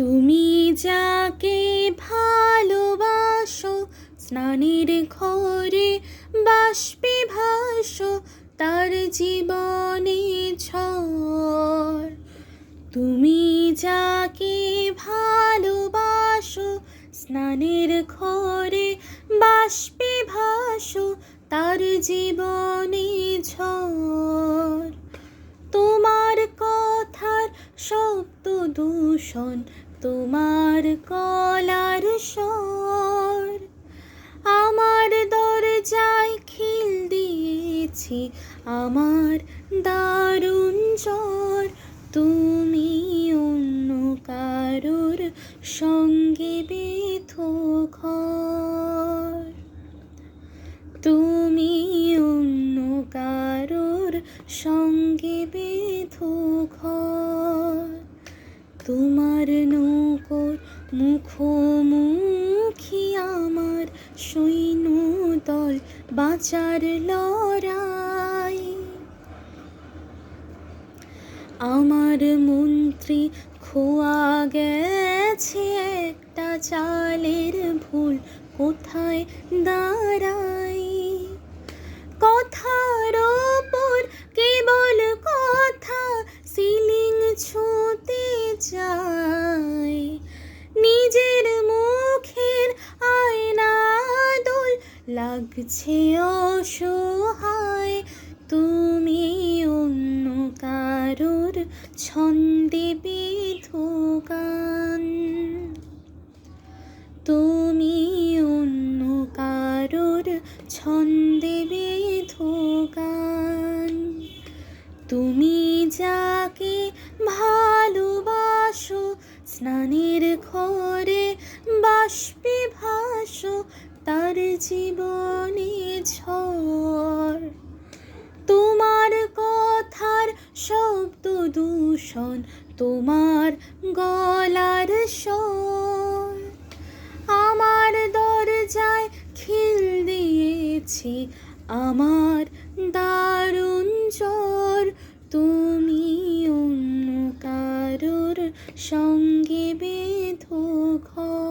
তুমি যাকে ভালোবাসো, স্নানের ঘরে বাষ্পে ভাসো, তার জীবনে ঝড়। তুমি যাকে ভালোবাসো, স্নানের ঘরে বাষ্পে ভাসো, তার জীবনে ঝড়। তোমার কথার শব্দ দূষণ তোমার কলার স্বর আমার দরজায় খিল দিয়েছি, আমার দারুণ জ্বর। তুমি অন্য কারোর সঙ্গে বেথো তুমি অন্য কারোর সঙ্গে বেথো ঘর। তোমার নৌকোর মুখোমুখি আমার সৈন্য দল বাঁচার লড়াই। আমার মন্ত্রী খোয়া গেছে একটা চালের ভুল, কোথায় দাঁড়াই? কথার লাগছে অসহায়। তুমি অন্য কারোর ছন্দে বিধু গান তুমি অন্য কারোর ছন্দে বিধু গান তুমি যাকে ভালোবাসো, স্নানের ঘরে বাষ্পে ভাসো তার জীবনে ঝড়। তোমার কথার শব্দ দূষণ, তোমার গলার স্বর। আমার দরজায় খিল দিয়েছি, আমার দারুণ জ্বর তুমি অন্য কারোর সঙ্গে বেঁধো ঘর।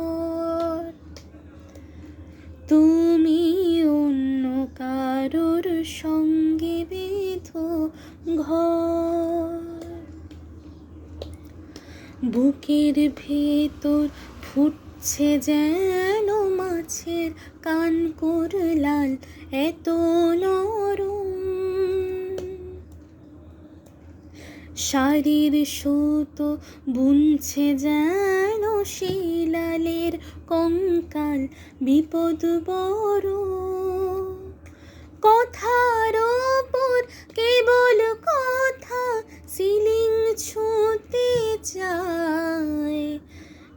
কারোর সঙ্গে বেঁধো ঘর। বুকের ভেতর ফুটছে যেন মাছের কান লাল এত নরম। শাড়ির সুতো বুনছে যেন শিলালের কঙ্কাল, বিপদ বড়। কথার ওপর কেবল কথা সিলিং ছুঁতে চায়।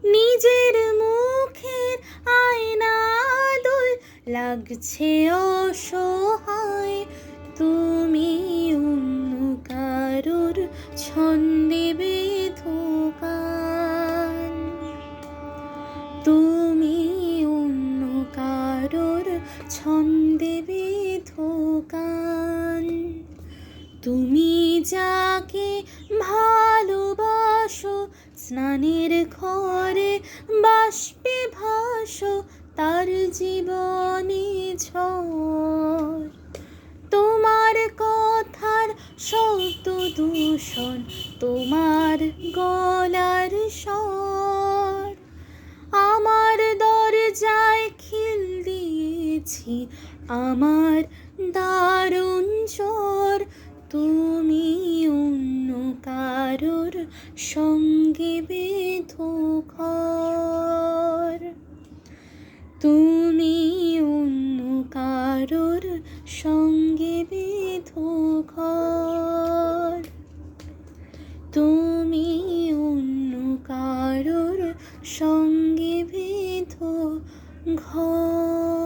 নিজের মুখের আয়না দোল লাগছে অসহায়। তুমি অন্য কারোর ছন্দে বেধো গান তুমি অন্য কারোর ছন্দে তুমি যাকে ভালোবাসো, স্নানের ঘরে বাষ্পে ভাসো, তার জীবনে তোমার কথার শব্দ দূষণ, তোমার গলার স্বর। আমার দরজায় খিল দিয়েছি, আমার দারুণ জ্বর তুমি অন্য কারোর সঙ্গে বেঁধো তুমি অন্য কারোর সঙ্গে বেঁধো তুমি অন্য কারোর সঙ্গে বেঁধো ঘর